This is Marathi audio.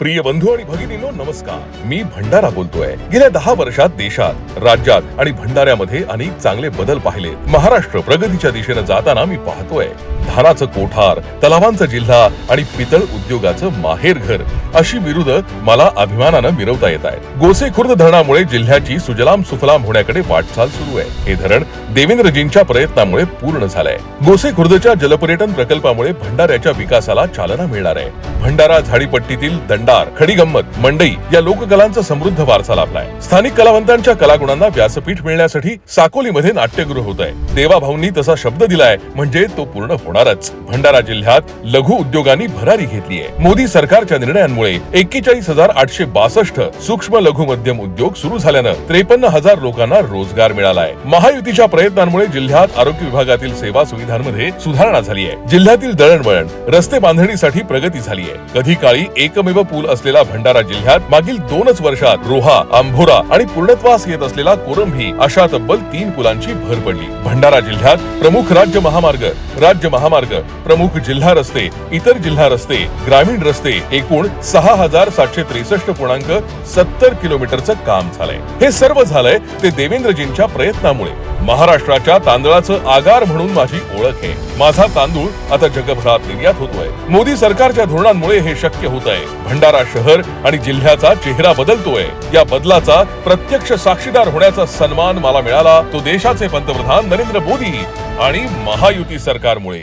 प्रिय बंधू आणि भगिनीनो नमस्कार. मी भंडारा बोलतोय. गेल्या दहा वर्षात देशात राज्यात आणि भंडाऱ्यामध्ये अनेक चांगले बदल पाहिले. महाराष्ट्र प्रगतीच्या दिशेनं जाताना मी पाहतोय. धानाचं कोठार तलावांचा जिल्हा आणि पितळ उद्योगाचं माहेर घर अशी विरुद्ध मला अभिमानानं मिरवता येत आहे गोसेखुर्द धरणामुळे जिल्ह्याची सुजलाम सुफलाम होण्याकडे वाटचाल सुरू आहे. हे धरण देवेंद्रजींच्या प्रयत्नामुळे पूर्ण झालंय. गोसे खुर्दच्या जलपर्यटन प्रकल्पामुळे भंडाऱ्याच्या विकासाला चालना मिळणार आहे. भंडारा झाडीपट्टीतील दंडार खडीगंमत मंडई या लोककलांचा समृद्ध वारसा लाभलाय. स्थानिक कलावंतांच्या कलागुणांना व्यासपीठ मिळण्यासाठी साकोलीमध्ये नाट्यगृह होत आहे देवाभाऊंनी तसा शब्द दिलाय म्हणजे तो पूर्ण होणारच. भंडारा जिल्ह्यात लघु उद्योगांनी भरारी घेतली आहे मोदी सरकारच्या निर्णयांमुळे एक्केचाळीस हजार आठशे बासष्ट सूक्ष्म लघु मध्यम उद्योग सुरू झाल्यानं त्रेपन्न हजार लोकांना रोजगार मिळालाय. महायुतीच्या प्रयत्न प्रयत्नांमुळे जिल्ह्यात आरोग्य विभागातील सेवा सुविधांमध्ये सुधारणा झाली आहे. जिल्ह्यातील दळणवळण रस्ते बांधणीसाठी प्रगती झाली आहे. कधी काळी एकमेव पूल असलेला भंडारा जिल्ह्यात मागील दोनच वर्षात रोहा आंभोरा आणि पूर्णत्वास येत असलेला कोरंभी अशा तब्बल तीन पुलांची भर पडली. भंडारा जिल्ह्यात प्रमुख राज्य महामार्ग राज्य महामार्ग प्रमुख जिल्हा रस्ते इतर जिल्हा रस्ते ग्रामीण रस्ते एकूण सहा हजार सातशे त्रेसष्ट पूर्णांक सत्तर किलोमीटरचं काम झालंय. हे सर्व झालंय ते देवेंद्रजींच्या प्रयत्नामुळे. महाराष्ट्राच्या तांदळाचं आगार म्हणून माझी ओळख आहे. माझा तांदूळ आता जगभरात निर्यात होतोय. मोदी सरकारच्या धोरणांमुळे हे शक्य होत आहे भंडारा शहर आणि जिल्ह्याचा चेहरा बदलतोय. या बदलाचा प्रत्यक्ष साक्षीदार होण्याचा सन्मान मला मिळाला तो देशाचे पंतप्रधान नरेंद्र मोदी आणि महायुती सरकारमुळे.